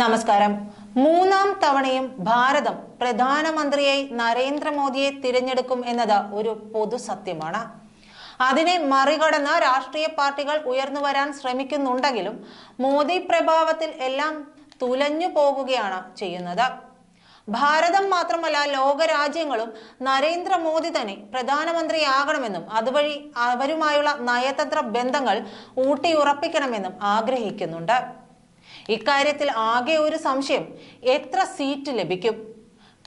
നമസ്കാരം. മൂന്നാം തവണയും ഭാരതം പ്രധാനമന്ത്രിയായി നരേന്ദ്രമോദിയെ തിരഞ്ഞെടുക്കും എന്നത് ഒരു പൊതു സത്യമാണ്. അതിനെ മറികടന്ന് രാഷ്ട്രീയ പാർട്ടികൾ ഉയർന്നു വരാൻ ശ്രമിക്കുന്നുണ്ടെങ്കിലും മോദി പ്രഭാവത്തിൽ എല്ലാം തുലഞ്ഞു പോകുകയാണ് ചെയ്യുന്നത്. ഭാരതം മാത്രമല്ല ലോകരാജ്യങ്ങളും നരേന്ദ്രമോദി തന്നെ പ്രധാനമന്ത്രിയാകണമെന്നും അതുവഴി അവരുമായുള്ള നയതന്ത്ര ബന്ധങ്ങൾ ഊട്ടിയുറപ്പിക്കണമെന്നും ആഗ്രഹിക്കുന്നുണ്ട്. ഇക്കാര്യത്തിൽ ആകെ ഒരു സംശയം. എത്ര സീറ്റ് ലഭിക്കും?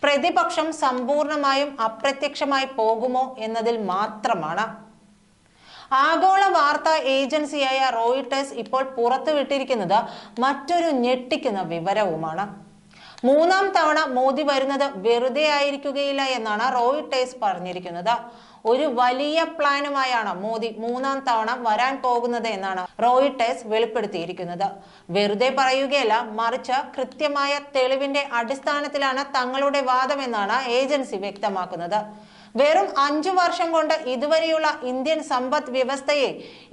പ്രതിപക്ഷം സമ്പൂർണമായും അപ്രത്യക്ഷമായി പോകുമോ എന്നതിൽ മാത്രമാണ്. ആഗോള വാർത്താ ഏജൻസിയായ റോയിട്ടേഴ്സ് ഇപ്പോൾ പുറത്തുവിട്ടിരിക്കുന്നത് മറ്റൊരു ഞെട്ടിക്കുന്ന വിവരവുമാണ്. മൂന്നാം തവണ മോദി വരുന്നത് വെറുതെ ആയിരിക്കുകയില്ല എന്നാണ് റോയിട്ടേഴ്സ് പറഞ്ഞിരിക്കുന്നത്. ഒരു വലിയ പ്ലാനുമായാണ് മോദി മൂന്നാം തവണ വരാൻ പോകുന്നത് എന്നാണ് റോയിട്ടേഴ്സ് വെളിപ്പെടുത്തിയിരിക്കുന്നത്. വെറുതെ പറയുകയല്ല മറിച്ച് കൃത്യമായ തെളിവിന്റെ അടിസ്ഥാനത്തിലാണ് തങ്ങളുടെ വാദമെന്നാണ് ഏജൻസി വ്യക്തമാക്കുന്നത്. വെറും അഞ്ചു വർഷം കൊണ്ട് ഇതുവരെയുള്ള ഇന്ത്യൻ സമ്പദ് വ്യവസ്ഥയെ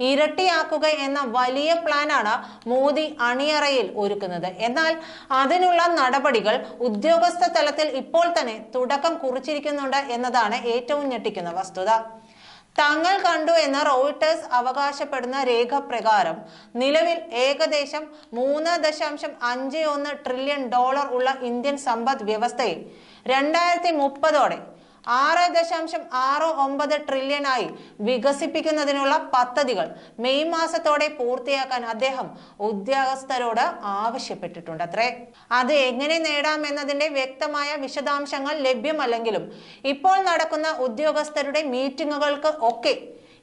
ഇരട്ടിയാക്കുക എന്ന വലിയ പ്ലാനാണ് മോദി അണിയറയിൽ ഒരുക്കുന്നത്. എന്നാൽ അതിനുള്ള നടപടികൾ ഉദ്യോഗസ്ഥ തലത്തിൽ ഇപ്പോൾ തന്നെ തുടക്കം കുറിച്ചിരിക്കുന്നുണ്ട് എന്നതാണ് ഏറ്റവും ഞെട്ടിക്കുന്ന വസ്തുത. തങ്ങൾ കണ്ടു എന്ന റോയിട്ടേഴ്സ് അവകാശപ്പെടുന്ന രേഖ പ്രകാരം നിലവിൽ ഏകദേശം മൂന്ന് ദശാംശം അഞ്ച് ഒന്ന് ട്രില്യൺ ഡോളർ ഉള്ള ഇന്ത്യൻ സമ്പദ് വ്യവസ്ഥയെ രണ്ടായിരത്തി മുപ്പതോടെ ആറ് ദശാംശം ആറ് ഒമ്പത് ട്രില്യണായി വികസിപ്പിക്കുന്നതിനുള്ള പദ്ധതികൾ മെയ് മാസത്തോടെ പൂർത്തിയാക്കാൻ അദ്ദേഹം ഉദ്യോഗസ്ഥരോട് ആവശ്യപ്പെട്ടിട്ടുണ്ട്. അത്രേ. അത് എങ്ങനെ നേടാമെന്നതിന്റെ വ്യക്തമായ വിശദാംശങ്ങൾ ലഭ്യമല്ലെങ്കിലും ഇപ്പോൾ നടക്കുന്ന ഉദ്യോഗസ്ഥരുടെ മീറ്റിങ്ങുകൾക്ക് ഒക്കെ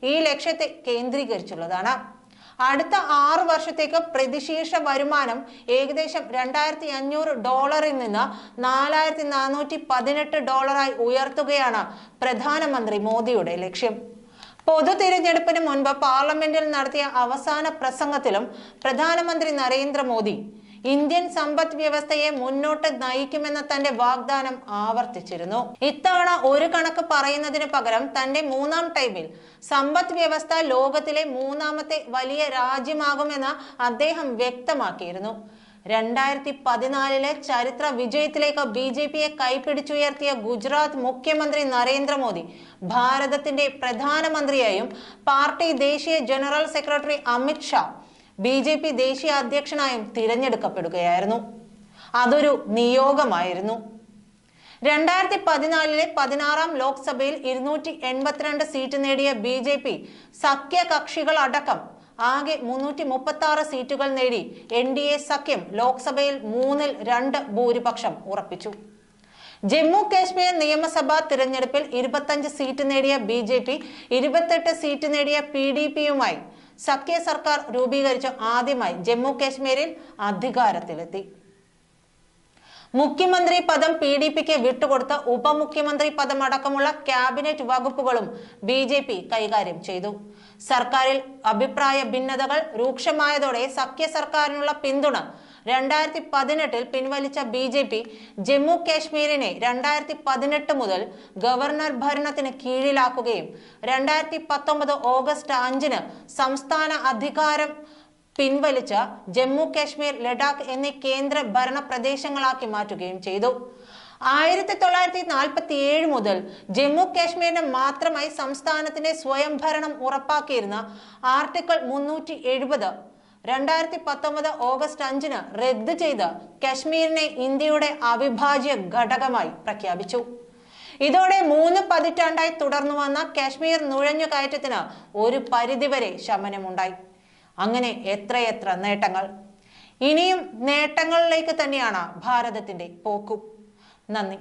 ഈ ലക്ഷ്യത്തെ കേന്ദ്രീകരിച്ചുള്ളതാണ്. അടുത്ത ആറ് വർഷത്തേക്ക് പ്രതിശീർഷ വരുമാനം ഏകദേശം രണ്ടായിരത്തി അഞ്ഞൂറ് ഡോളറിൽ നിന്ന് നാലായിരത്തി നാനൂറ്റി പതിനെട്ട് ഡോളറായി ഉയർത്തുകയാണ് പ്രധാനമന്ത്രി മോദിയുടെ ലക്ഷ്യം. പൊതു തിരഞ്ഞെടുപ്പിന് മുൻപ് പാർലമെന്റിൽ നടത്തിയ അവസാന പ്രസംഗത്തിലും പ്രധാനമന്ത്രി നരേന്ദ്രമോദി ഇന്ത്യൻ സമ്പദ് വ്യവസ്ഥയെ മുന്നോട്ട് നയിക്കുമെന്ന തന്റെ വാഗ്ദാനം ആവർത്തിച്ചിരുന്നു. ഇത്തവണ ഒരു കണക്ക് പറയുന്നതിന് പകരം തന്റെ മൂന്നാം ടൈമിൽ സമ്പദ് വ്യവസ്ഥ ലോകത്തിലെ മൂന്നാമത്തെ വലിയ രാജ്യമാകുമെന്ന് അദ്ദേഹം വ്യക്തമാക്കിയിരുന്നു. രണ്ടായിരത്തി പതിനാലിലെ ചരിത്ര വിജയത്തിലേക്ക് ബി ജെ പിയെ കൈപ്പിടിച്ചുയർത്തിയ ഗുജറാത്ത് മുഖ്യമന്ത്രി നരേന്ദ്രമോദി ഭാരതത്തിന്റെ പ്രധാനമന്ത്രിയായും പാർട്ടി ദേശീയ general secretary Amit Shah B J P ദേശീയ അധ്യക്ഷനായും തിരഞ്ഞെടുക്കപ്പെടുകയായിരുന്നു. അതൊരു നിയോഗമായിരുന്നു. രണ്ടായിരത്തി പതിനാലിലെ പതിനാറാം ലോക്സഭയിൽ ഇരുന്നൂറ്റി എൺപത്തിരണ്ട് സീറ്റ് നേടിയ ബി ജെ പി സഖ്യ കക്ഷികൾ അടക്കം ആകെ മുന്നൂറ്റി മുപ്പത്തി ആറ് സീറ്റുകൾ നേടി എൻ ഡി എ സഖ്യം ലോക്സഭയിൽ മൂന്നിൽ രണ്ട് ഭൂരിപക്ഷം ഉറപ്പിച്ചു. ജമ്മു കാശ്മീർ നിയമസഭാ തിരഞ്ഞെടുപ്പിൽ ഇരുപത്തഞ്ച് സീറ്റ് നേടിയ ബി ജെ പി ഇരുപത്തെട്ട് സീറ്റ് നേടിയ പി ഡി പിയുമായി സഖ്യ സർക്കാർ രൂപീകരിച്ച് ആദ്യമായി ജമ്മു കാശ്മീരിൽ അധികാരത്തിലെത്തി. മുഖ്യമന്ത്രി പദം പി ഡി പിക്ക് വിട്ടുകൊടുത്ത് ഉപമുഖ്യമന്ത്രി പദം അടക്കമുള്ള ക്യാബിനറ്റ് വകുപ്പുകളും ബി ജെ പി കൈകാര്യം ചെയ്തു. സർക്കാരിൽ അഭിപ്രായ ഭിന്നതകൾ രൂക്ഷമായതോടെ സഖ്യ സർക്കാരിനുള്ള പിന്തുണ രണ്ടായിരത്തി പതിനെട്ടിൽ പിൻവലിച്ച ബി ജെ പി ജമ്മു കാശ്മീരിനെ രണ്ടായിരത്തി പതിനെട്ട് മുതൽ ഗവർണർ ഭരണത്തിന് കീഴിലാക്കുകയും രണ്ടായിരത്തി പത്തൊമ്പത് ഓഗസ്റ്റ് അഞ്ചിന് സംസ്ഥാന അധികാരം പിൻവലിച്ച ജമ്മു കാശ്മീർ ലഡാക്ക് എന്നീ കേന്ദ്ര ഭരണ പ്രദേശങ്ങളാക്കി മാറ്റുകയും ചെയ്തു. ആയിരത്തി തൊള്ളായിരത്തി നാൽപ്പത്തി ഏഴ് മുതൽ ജമ്മു കാശ്മീരിന് മാത്രമായി സംസ്ഥാനത്തിന്റെ സ്വയംഭരണം ഉറപ്പാക്കിയിരുന്ന ആർട്ടിക്കിൾ മുന്നൂറ്റി എഴുപത് രണ്ടായിരത്തി പത്തൊമ്പത് ഓഗസ്റ്റ് അഞ്ചിന് റദ്ദ് ചെയ്ത് കശ്മീരിനെ ഇന്ത്യയുടെ അവിഭാജ്യ ഘടകമായി പ്രഖ്യാപിച്ചു. ഇതോടെ മൂന്ന് പതിറ്റാണ്ടായി തുടർന്നു വന്ന കാശ്മീർ നുഴഞ്ഞുകയറ്റത്തിന് ഒരു പരിധിവരെ ശമനമുണ്ടായി. അങ്ങനെ എത്രയെത്ര നേട്ടങ്ങൾ. ഇനിയും നേട്ടങ്ങളിലേക്ക് തന്നെയാണ് ഭാരതത്തിന്റെ പോക്കും. നന്ദി.